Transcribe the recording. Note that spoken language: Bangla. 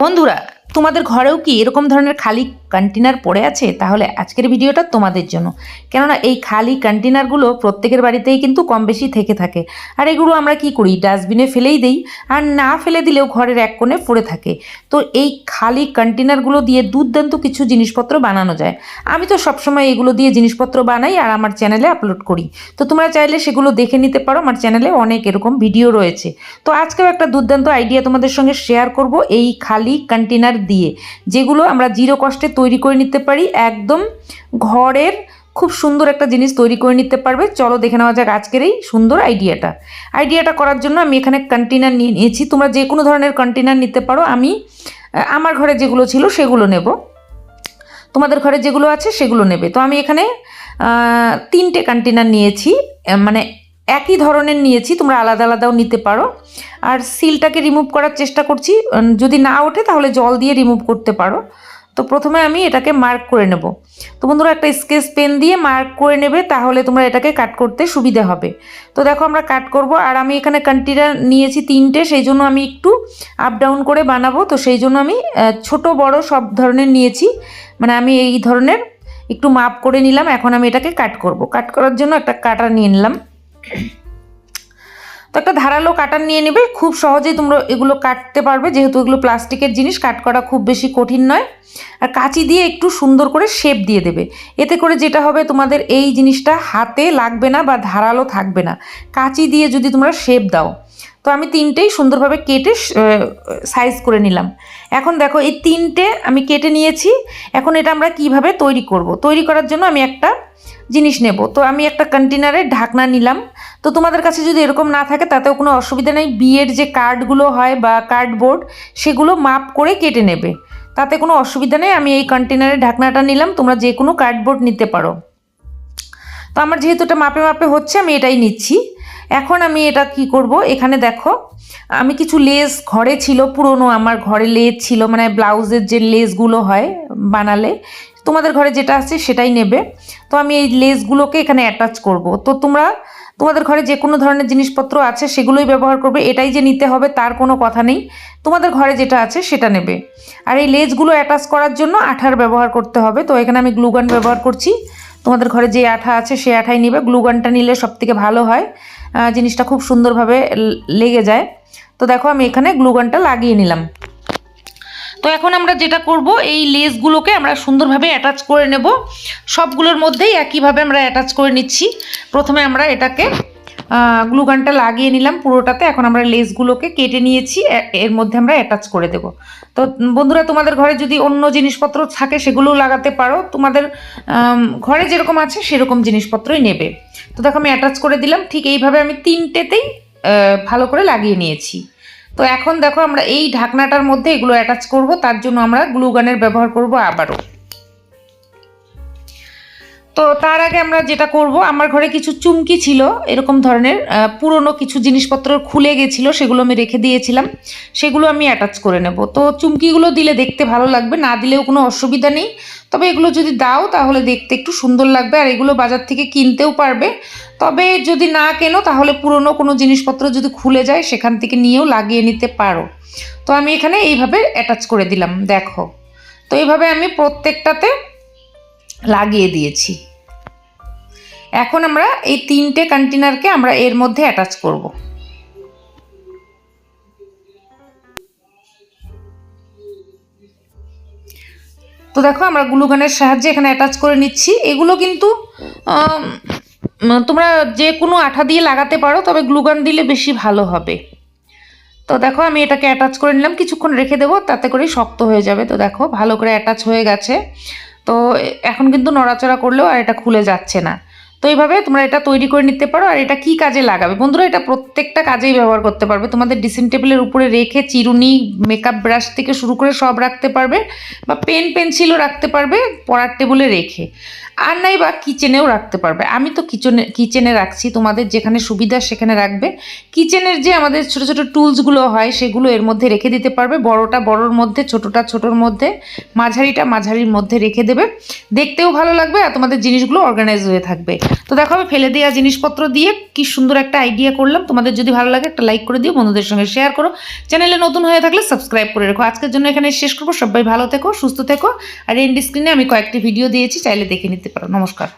বন্ধুরা তোমাদের ঘরেও কি এরকম ধরনের খালি কন্টেনার পড়ে আছে? তাহলে আজকের ভিডিওটা তোমাদের জন্য। কেননা এই খালি কন্টেনারগুলো প্রত্যেকের বাড়িতেই কিন্তু কম বেশি থেকে থাকে। আর এগুলো আমরা কি করি? ডাস্টবিনে ফেলেই দেই। আর না ফেলে দিলেও ঘরের এক কোণে পড়ে থাকে। তো এই খালি কন্টেনারগুলো দিয়ে দুর্দান্ত কিছু জিনিসপত্র বানানো যায়। আমি তো সবসময় এগুলো দিয়ে জিনিসপত্র বানাই আর আমার চ্যানেলে আপলোড করি। তো তোমরা চাইলে সেগুলো দেখে নিতে পারো। আমার চ্যানেলে অনেক এরকম ভিডিও রয়েছে। তো আজকেও একটা দুর্দান্ত আইডিয়া তোমাদের সঙ্গে শেয়ার করব। এই খালি কন্টেনার দিয়ে, যেগুলো আমরা জিরো কষ্টে তৈরি করে নিতে পারি, একদম ঘরের খুব সুন্দর একটা জিনিস তৈরি করে নিতে পারবে। চলো দেখে নেওয়া যাক আজকের এই সুন্দর আইডিয়াটা আইডিয়াটা করার জন্য আমি এখানে কন্টেনার নিয়ে নিয়েছি। তোমরা যে কোনো ধরনের কন্টেনার নিতে পারো। আমি আমার ঘরে যেগুলো ছিল সেগুলো নেব। তোমাদের ঘরে যেগুলো আছে সেগুলো নেবে। তো আমি এখানে তিনটে কন্টেনার নিয়েছি। মানে একই ধরনের নিয়েছি, তোমরা আলাদা আলাদাও নিতে পারো। আর সিলটাকে রিমুভ করার চেষ্টা করছি যদি না ওঠে তাহলে জল দিয়ে রিমুভ করতে পারো। তো প্রথমে আমি এটাকে মার্ক করে নেব। তো বন্ধুরা, একটা স্কেচ পেন দিয়ে মার্ক করে নেবে, তাহলে তোমরা এটাকে কাট করতে সুবিধে হবে। তো দেখো আমরা কাট করব, আর আমি এখানে কন্টেনার নিয়েছি তিনটে, সেই জন্য আমি একটু আপ ডাউন করে বানাবো। তো সেই জন্য আমি ছোট, বড় সব ধরনের নিয়েছি। মানে আমি এই ধরনের একটু মাপ করে নিলাম, এখন আমি এটাকে কাট করব। কাট করার জন্য একটা কাটার নিয়ে নিলাম। তো একটা ধারালো কাটার নিয়ে নেবে। খুব সহজেই তোমরা এগুলো কাটতে পারবে, যেহেতু এগুলো প্লাস্টিকের জিনিস, কাট করা খুব বেশি কঠিন নয়। আর কাঁচি দিয়ে একটু সুন্দর করে শেপ দিয়ে দেবে। এতে করে যেটা হবে, তোমাদের এই জিনিসটা হাতে লাগবে না বা ধারালো থাকবে না। কাঁচি দিয়ে যদি তোমরা শেপ দাও, তো আমি তিনটেই সুন্দরভাবে কেটে সাইজ করে নিলাম। এখন দেখো, এই তিনটে আমি কেটে নিয়েছি। এখন এটা আমরা কীভাবে তৈরি করব? তৈরি করার জন্য আমি একটা জিনিস নেব। তো আমি একটা কন্টেনারের ঢাকনা নিলাম। তো তোমাদের কাছে যদি এরকম না থাকে, তাতেও কোনো অসুবিধা নেই। বিয়ের যে কার্ডগুলো হয় বা কার্ডবোর্ড সেগুলো মাপ করে কেটে নেবে। তাতে কোনো অসুবিধা নেই। আমি এই কন্টেনারের ঢাকনাটা নিলাম। তোমরা যে কোনো কার্ডবোর্ড নিতে পারো। তো আমার যেহেতু এটা মাপে মাপে হচ্ছে, আমি এটাই নিচ্ছি। এখন আমি এটা কি করব? এখানে দেখো, আমি কিছু লেস ঘরে ছিল, পুরনো আমার ঘরে লেস ছিল মানে ব্লাউজের যে লেসগুলো হয় বানালে তোমাদের ঘরে যেটা আছে সেটাই নেবে। তো আমি এই লেসগুলোকে এখানে অ্যাটাচ করব। তো তোমরা, তোমাদের ঘরে যে কোনো ধরনের জিনিসপত্র আছে সেগুলোই ব্যবহার করবে। এটাই যে নিতে হবে তার কোনো কথা নেই। তোমাদের ঘরে যেটা আছে সেটা নেবে। আর এই লেসগুলো অ্যাটাচ করার জন্য আঠার ব্যবহার করতে হবে। তো এখানে আমি গ্লুগান ব্যবহার করছি। তোমাদের ঘরে যে আঠা আছে সে আঠাই নিবে। গ্লুগানটা নিলে সব থেকে ভালো হয়। জিনিসটা খুব সুন্দরভাবে লেগে যায়। তো দেখো আমি এখানে গ্লুগানটা লাগিয়ে নিলাম। তো এখন আমরা যেটা করব, এই লেসগুলোকে আমরা সুন্দরভাবে অ্যাটাচ করে নেব। সবগুলোর মধ্যেই একইভাবে আমরা অ্যাটাচ করে নিচ্ছি। প্রথমে আমরা এটাকে গ্লুগানটা লাগিয়ে নিলাম পুরোটাতে। এখন আমরা লেসগুলোকে কেটে নিয়েছি এর মধ্যে আমরা অ্যাটাচ করে দেব। তো বন্ধুরা, তোমাদের ঘরে যদি অন্য জিনিসপত্র থাকে, সেগুলোও লাগাতে পারো। তোমাদের ঘরে যেরকম আছে, সেরকম জিনিসপত্রই নেবে। তো দেখো, আমি অ্যাটাচ করে দিলাম। ঠিক এইভাবে আমি তিনটেতেই ভালো করে লাগিয়ে নিয়েছি। তো এখন দেখো আমরা এই ঢাকনাটার মধ্যে এগুলো অ্যাটাচ করব, তার জন্য আমরা গ্লুগানের ব্যবহার করব আবারও। তো তার আগে আমরা যেটা করব, আমার ঘরে কিছু চুমকি ছিল, এরকম ধরনের পুরনো কিছু জিনিসপত্র খুলে গেছিল, সেগুলো আমি রেখে দিয়েছিলাম, সেগুলো আমি অ্যাটাচ করে নেব। তো চুমকিগুলো দিলে দেখতে ভালো লাগবে, না দিলেও কোনো অসুবিধা নেই। তবে এগুলো যদি দাও, তাহলে দেখতে একটু সুন্দর লাগবে, আর এগুলো বাজার থেকে কিনতেও পারবে। তবে যদি না কেনো, তাহলে পুরনো কোনো জিনিসপত্র যদি খুলে যায়, সেখান থেকে নিয়েও লাগিয়ে নিতে পারো। তো আমি এখানে এইভাবে অ্যাটাচ করে দিলাম, দেখো। তো এইভাবে আমি প্রত্যেকটাতে লাগিয়ে দিয়েছি। এখন আমরা এই তিনটে কন্টেনারকে আমরা এর মধ্যে অ্যাটাচ করব। তো দেখো আমরা গ্লুগানের সাহায্যে এখানে অ্যাটাচ করে নিচ্ছি। এগুলো কিন্তু তোমরা যে কোনো আঠা দিয়ে লাগাতে পারো, তবে গ্লুগান দিলে বেশি ভালো হবে। তো দেখো আমি এটাকে অ্যাটাচ করে নিলাম। কিছুক্ষণ রেখে দেবো, তাতে করেই শক্ত হয়ে যাবে। তো দেখো ভালো করে অ্যাটাচ হয়ে গেছে। তো এখন কিন্তু নড়াচড়া করলেও আর এটা খুলে যাচ্ছে না। তো এইভাবে তোমরা এটা তৈরি করে নিতে পারো আর এটা কি কাজে লাগাবে? বন্ধুরা, এটা প্রত্যেকটা কাজেই ব্যবহার করতে পারবে। তোমাদের ড্রেসিং টেবিলের উপরে রেখে চিরুনি মেকআপ ব্রাশ থেকে শুরু করে সব রাখতে পারবে বা পেন পেন্সিলও রাখতে পারবে পড়ার টেবিলে রেখে। আর নাই বা কিচেনেও রাখতে পারবে। আমি তো কিচেনে কিচেনে রাখছি। তোমাদের যেখানে সুবিধা সেখানে রাখবে। কিচেনের যে আমাদের ছোট ছোট টুলসগুলো হয়, সেগুলো এর মধ্যে রেখে দিতে পারবে। বড়টা বড়র মধ্যে, ছোটটা ছোটোর মধ্যে, মাঝারিটা মাঝারির মধ্যে রেখে দেবে। দেখতেও ভালো লাগবে আর তোমাদের জিনিসগুলো অর্গানাইজ হয়ে থাকবে। তো দেখো, আমি ফেলে দেওয়া জিনিসপত্র দিয়ে কি সুন্দর একটা আইডিয়া করলাম। তোমাদের যদি ভালো লাগে একটা লাইক করে দিও, বন্ধুদের সঙ্গে শেয়ার করো। চ্যানেলে নতুন হয়ে থাকলে সাবস্ক্রাইব করে রেখো। আজকের জন্য এখানে শেষ করব। সবাই ভালো থেকো, সুস্থ থেকো। আর এন্ড স্ক্রিনে আমি কয়েকটি ভিডিও দিয়েছি, চাইলে দেখে নিতে পারো। নমস্কার।